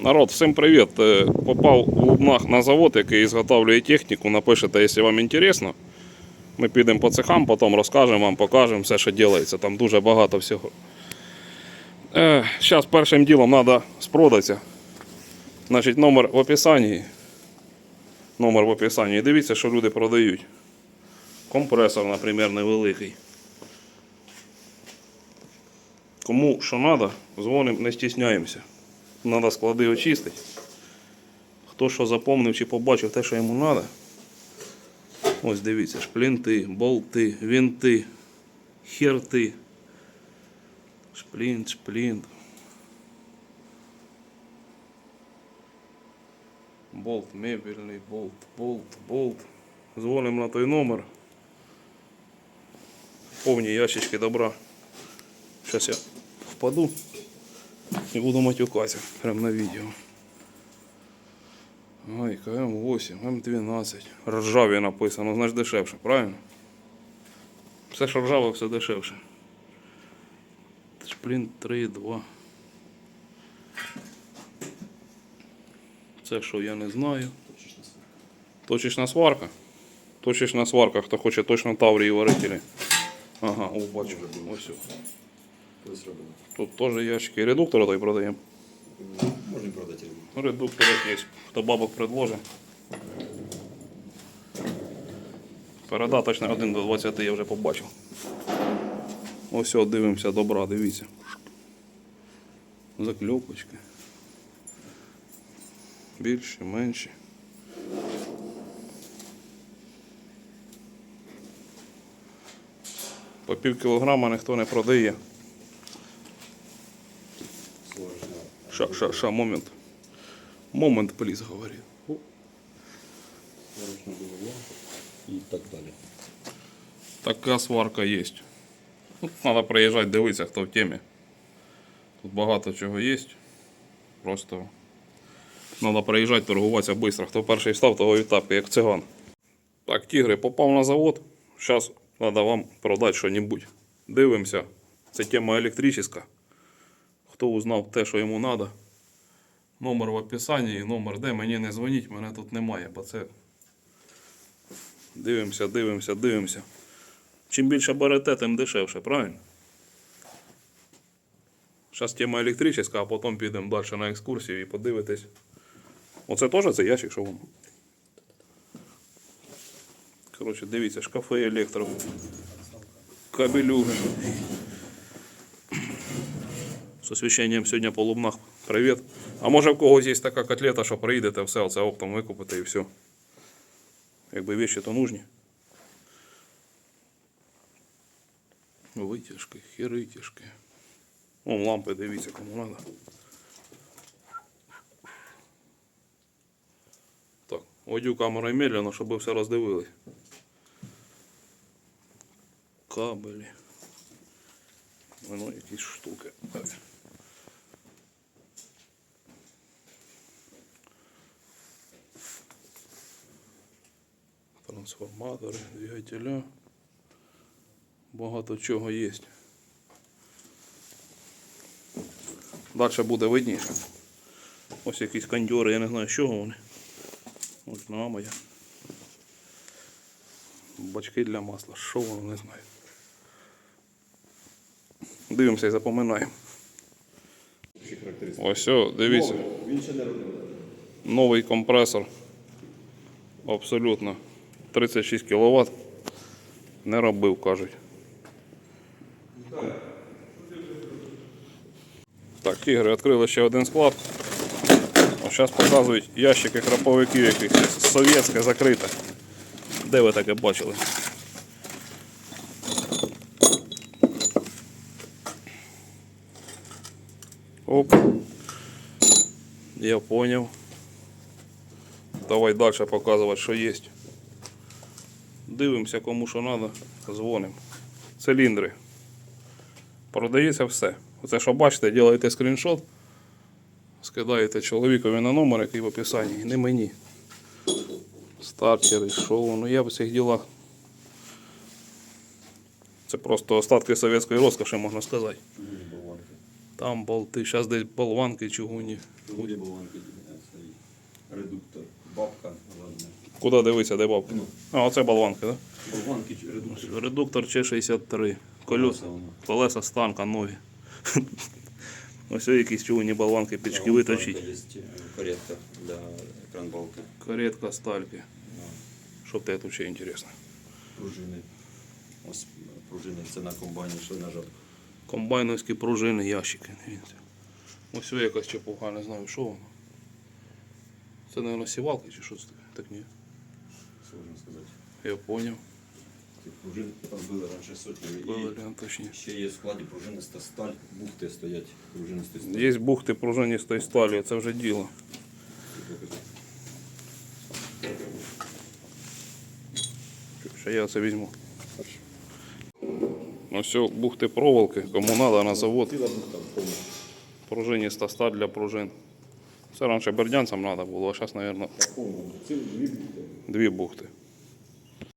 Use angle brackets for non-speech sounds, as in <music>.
Народ, всім привіт. Е, Попав у Лубнах на завод, який зготовлює техніку. Напишете, якщо вам інтересно. Ми підемо по цехам, потім розкажемо вам, покажемо все, що робиться. Там дуже багато всього. Зараз першим ділом треба спродатися. Значить, номер в описанні. Номер в описанні. Дивіться, що люди продають. Компресор, наприклад, невеликий. Кому що треба, дзвонимо, не стісняємося. Треба склади очистити. Хто що запомнив чи побачив те, що йому треба. Ось дивіться, шплінти, болти, вінти, херти. Шплінт, шплінт. Болт, мебельний, болт, болт, болт. Дзвонимо на той номер. Повні ящички добра. Зараз я впаду і буду матюкатися прямо на відео. Ой, М8, М12. Ржаві написано, значить дешевше, правильно? Все, що ржаве, все дешевше. Шплін 3,2. Це що я не знаю. Точечна сварка. Точечна сварка, хто хоче точно таврії варителі. Ага, о, бачу. Ось. Колись робили. Тут теж ящики. Редуктора той продаємо. Можна продати. Ну, Редуктор є. Хто бабок предложить. Передаточний 1 до 20 я вже побачив. Ось от дивимося добра, дивіться. Закльопочки. Більше, менше. По пів кілограма ніхто не продає. Ша, ша, ша, момент. Момент, пліз, говорить. І так далі. Така сварка є. Тут треба приїжджати, дивитися, хто в темі. Тут багато чого є. Просто треба приїжджати, торгуватися швидко. Хто перший став, того і тапки, як циган. Так, тігри, попав на завод. Зараз треба вам продати що-небудь. Дивимося. Це тема електрична. Хто узнав те, що йому треба. Номер в описанні і номер де. Мені не дзвоніть, мене тут немає, бо це. Дивимося, дивимося, дивимося. Чим більше берете, тим дешевше, правильно? Зараз тема електрична, а потім підемо далі на екскурсію і подивитись. Оце теж це ящик, що воно? Коротше, дивіться, шкафи електро. Кабелюги. З освіщенням сьогодні по лубнах. Привіт. А може в когось є така котлета, що приїдете, все, оце оптом викупите і все. Якби вещи то нужні. Витяжки, херитяжки. О, лампи, дивіться, кому треба. Так, одю камерою медленно, щоб все роздивили. Кабелі. Воно якісь штуки. Так. Трансформатори, двигателя. Багато чого є. Далі буде видніше. Ось якісь кондьори, я не знаю, з чого вони. Ось нова моя. Бачки для масла. Що воно не знаю. Дивимося і запоминаємо. Ось, о, дивіться. Новий компресор. Абсолютно. 36 кВт. Не робив, кажуть. Так, ігри відкрили ще один склад. Зараз показують ящики краповиків якихось совєтське закрите. Де ви таке бачили? Оп. Я понял. Давай далі показувати, що є. Дивимося, кому що треба, дзвонимо. Циліндри. Продається все. Оце, що бачите, робите скріншот, скидаєте чоловікові на номер, який в описанні, не мені. Стартери, шоу, ну я в цих ділах. Це просто остатки совєтської розкоші, можна сказати. Там болти, зараз десь болванки чугунні. Вроді болванки стоїть. Редуктор. Бабка, ладно. Куди дивитися, де бабка? Ну. А, оце болванки, так? Болванки чи редуктор. Редуктор Ч63. Колеса, колеса з танка нові. <laughs> Ось якісь чугунні болванки під шківи точить. Є для кранбалки. Каретка стальки. Що тебе тут ще інтересно? Пружини. Ось пружини. Це на комбайні, що нажав. Комбайновські пружини, ящики. Дивіться. Ось якась чепуха, не знаю, що воно. Це, мабуть, сівалки чи що це таке? Так ні. Сложно сказати. Я поняв. Цих пружин там були раніше сотні. Було І точніше. ще є в складі пружиниста сталь. Бухти стоять. Пружинисті сталь. Є бухти пружиністої сталі, це вже діло. Ще я це візьму. Ну все, бухти проволоки, кому треба на завод. Пружиніста сталь для пружин. Це раніше бердянцям треба було, а зараз, мабуть, дві бухти.